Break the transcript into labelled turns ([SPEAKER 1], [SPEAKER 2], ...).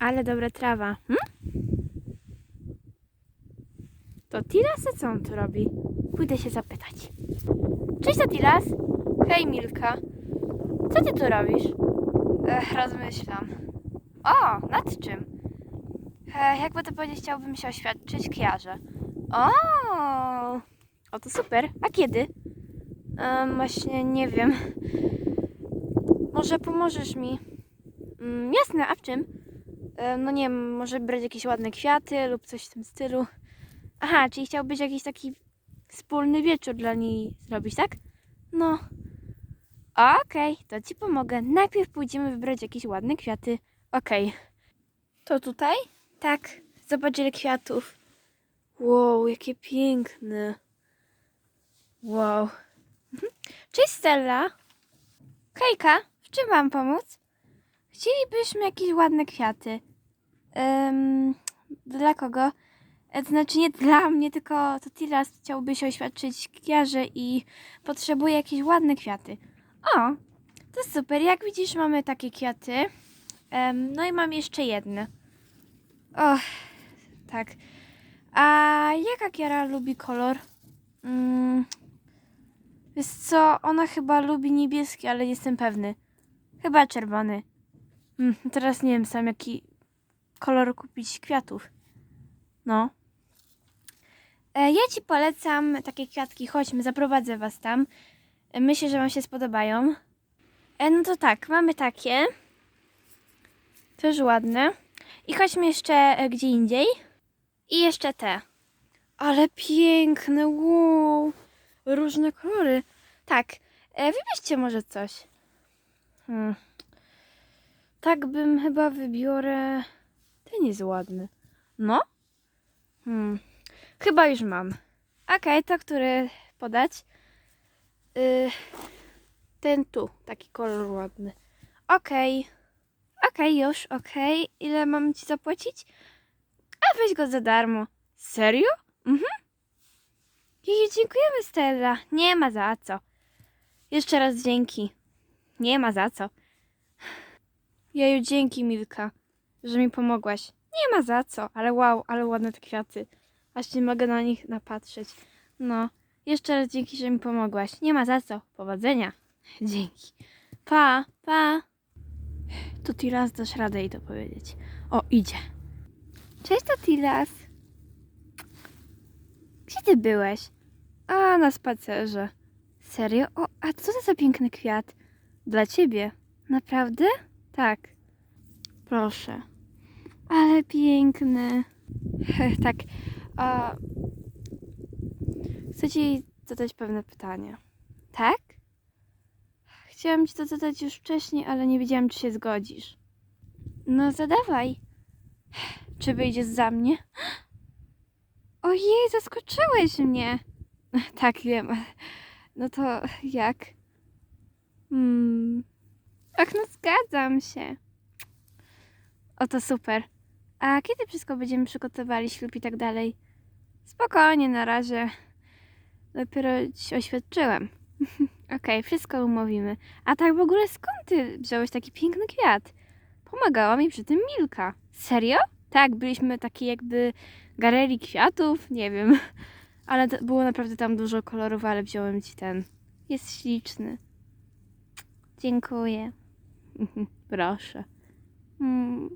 [SPEAKER 1] Ale dobra trawa. Hm? To Tilas, a co on tu robi? Pójdę się zapytać. Cześć, to Tilas. Hej, Milka. Co ty tu robisz? Ech, rozmyślam. O, nad czym? E, jakby to powiedzieć, chciałbym się oświadczyć Kiarze. O, o to super. A kiedy? Em, właśnie nie wiem. Może pomożesz mi? Mm, jasne, a w czym? E, no nie wiem, może brać jakieś ładne kwiaty lub coś w tym stylu. Aha, czyli chciałbyś jakiś taki wspólny wieczór dla niej zrobić, tak? No. Okej, to ci pomogę. Najpierw pójdziemy wybrać jakieś ładne kwiaty. Okej. To tutaj? Tak. Zobacz ile kwiatów. Wow, jakie piękne. Wow. Mhm. Cześć Stella. Hejka, w czym mam pomóc? Chcielibyśmy jakieś ładne kwiaty. Ym, dla kogo? E, znaczy nie dla mnie, tylko to Tiras chciałby się oświadczyć Kiarze i potrzebuje jakieś ładne kwiaty. O, to super. Jak widzisz, mamy takie kwiaty. Em, no i mam jeszcze jedne. Och, tak. A jaka Kiara lubi kolor? Mm, wiesz co, ona chyba lubi niebieski, ale nie jestem pewny. Chyba czerwony. Mm, teraz nie wiem sam jaki kolor kupić kwiatów. No. E, ja ci polecam takie kwiatki. Chodźmy, zaprowadzę was tam. E, Myślę, że wam się spodobają. E, no to tak, mamy takie. Też ładne. I chodźmy jeszcze gdzie indziej. I jeszcze te. Ale piękne, wow. Różne kolory. Tak, wybierzcie może coś. Hmm. Tak bym chyba wybiorę. Ten jest ładny. No? Hmm. Chyba już mam. Okej, to który podać? Y, ten tu, taki kolor ładny. Okej. Okej, już, okej. Ile mam ci zapłacić? A weź go za darmo. Serio? Mhm. Jeju, dziękujemy Stella. Nie ma za co. Jeszcze raz dzięki. Nie ma za co. Jeju, dzięki Milka, że mi pomogłaś. Nie ma za co, ale wow, ale ładne te kwiaty. Aż nie mogę na nich napatrzeć. No, jeszcze raz dzięki, że mi pomogłaś. Nie ma za co. Powodzenia. Dzięki. Pa, pa. To Tilas dasz radę jej to powiedzieć. O, idzie. Cześć, to Tilas. Gdzie ty byłeś? A, na spacerze. Serio? O, a co to za piękny kwiat? Dla ciebie. Naprawdę? Tak. Proszę. Ale piękny. tak. A... Chcę ci zadać pewne pytanie. Tak? Chciałam ci to zadać już wcześniej, ale nie wiedziałam, czy się zgodzisz. No, zadawaj. Czy wyjdziesz za mnie? Ojej, zaskoczyłeś mnie. Tak, wiem. No to jak? Hmm. Ach, no zgadzam się. O, to super. A kiedy wszystko będziemy przygotowali, ślub i tak dalej? Spokojnie, na razie. Dopiero ci oświadczyłem. Okej, wszystko umówimy. A tak w ogóle skąd ty wziąłeś taki piękny kwiat? Pomagała mi przy tym Milka. Serio? Tak, byliśmy takiej jakby galerii kwiatów, nie wiem. Ale było naprawdę tam dużo kolorów, ale wziąłem ci ten. Jest śliczny. Dziękuję. Brocha. Hum,